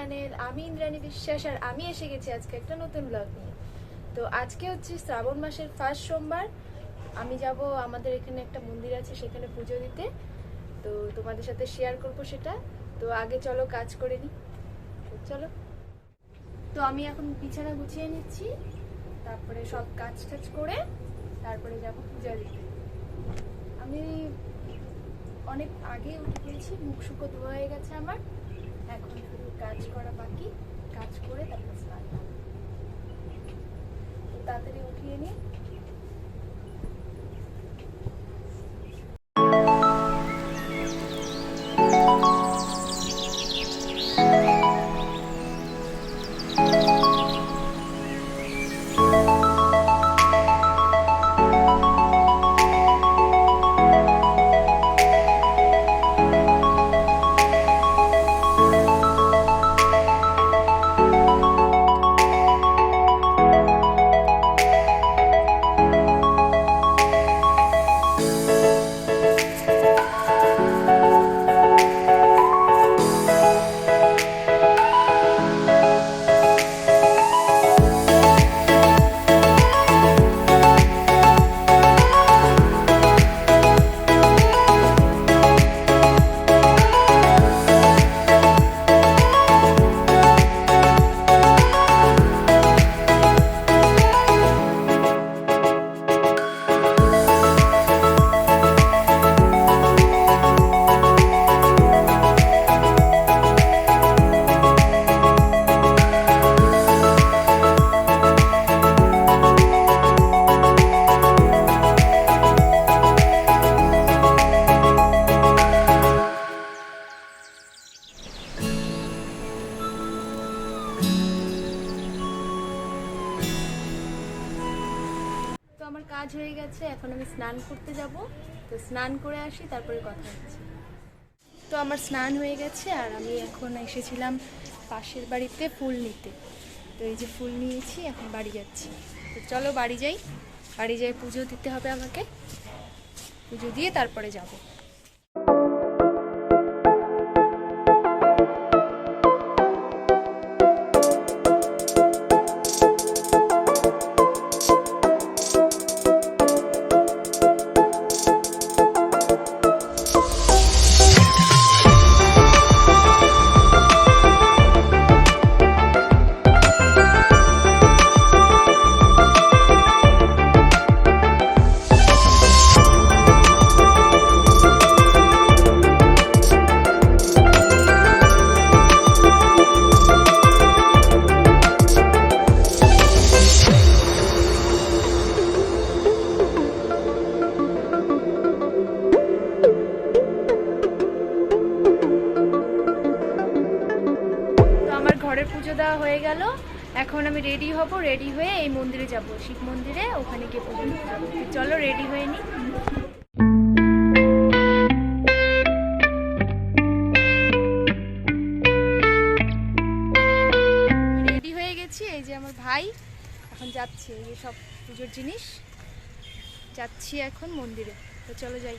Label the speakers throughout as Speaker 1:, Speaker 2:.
Speaker 1: Channel আমি ইন্দ্রাণী বিশ্বাস আর আমি এসে গেছি আজকে একটা নতুন ব্লগ নিয়ে। তো আজকে হচ্ছে শ্রাবণ মাসের ফার্স্ট সোমবার। আমি যাব, আমাদের এখানে একটা মন্দির আছে, সেখানে পুজো দিতে। তো তোমাদের সাথে শেয়ার করব সেটা। তো আগে চলো, কাজ করে নিই চলো। তো আমি এখন বিছানা গুছিয়ে নিচ্ছি। তারপরে সব কাজ টাজ করে তারপরে যাব পূজা দিতে। আমি অনেক আগে উঠে পড়েছি মুখ শুকো ধোয়া হয়ে গেছে আমার। এখন কাজ করা বাকি কাজ করে তারপর স্নান তাড়াতাড়ি উঠিয়ে নিই। হয়ে গেছে, এখন আমি স্নান করতে যাব। তো স্নান করে আসি, তারপরে কথা হচ্ছে। তো আমার স্নান হয়ে গেছে, আর আমি এখন এসেছিলাম পাশের বাড়িতে ফুল নিতে। তো এই যে ফুল নিয়েছি, এখন বাড়ি যাচ্ছি। তো চলো বাড়ি যাই। বাড়ি যাই, পুজো দিতে হবে আমাকে। পুজো দিয়ে তারপরে যাব। দেওয়া হয়ে গেল। এখন আমি রেডি হব রেডি হয়ে এই মন্দিরে যাব। শিব মন্দিরে, ওখানে গিয়ে দিতে যাব। চলো রেডি হয়ে নিই। রেডি হয়ে গেছি, এই যে আমার ভাই। এখন যাচ্ছে, এই সব পুজোর জিনিস। যাচ্ছি এখন মন্দিরে। তো চলো যাই।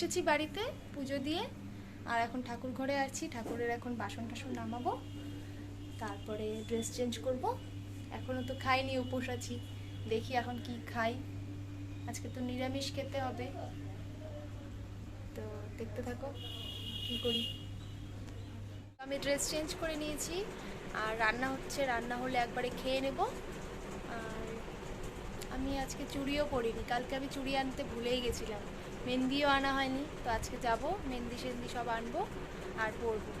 Speaker 1: এসেছি বাড়িতে, পুজো দিয়ে। আর এখন ঠাকুর ঘরে আছি, ঠাকুরের এখন বাসন টাসন নামাবো। তারপরে ড্রেস চেঞ্জ করব। এখনও তো খাইনি, উপোস আছি। দেখি এখন কি খাই। আজকে তো নিরামিষ খেতে হবে। তো দেখতে থাকো, কি করি। আমি ড্রেস চেঞ্জ করে নিয়েছি। আর রান্না হচ্ছে, রান্না হলে একবারে খেয়ে নেব। আর আমি আজকে চুড়িও পরিনি। কালকে আমি চুড়ি আনতে ভুলেই গেছিলাম। মেহেন্দিও আনা হয়নি, তো আজকে যাব, মেহেন্দি সেন্দি সব আনব আর পরবো।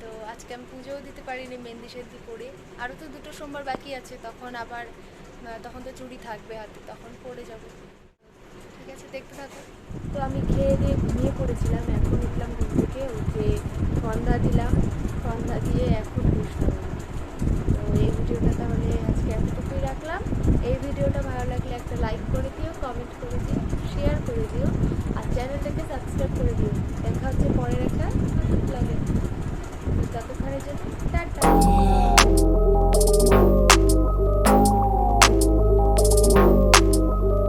Speaker 1: তো আজকে আমি পুজোও দিতে পারিনি মেহেন্দি সেন্দি পরে। আরও তো দুটো সোমবার বাকি আছে, তখন আবার তখন তো চুরি থাকবে হাতে, তখন পরে যাব। ঠিক আছে, দেখতে থাকো। তো আমি খেয়ে দিয়ে ঘুমিয়ে পড়েছিলাম, এখন উঠলাম ঘুম থেকে, উঠে সন্ধ্যা দিলাম, সন্ধ্যা দিয়ে এখন বসলাম। তো এই ভিডিওটা তাহলে আজকে এতটুকুই রাখলাম। এই ভিডিওটা ভালো লাগলে একটা লাইক করে দিও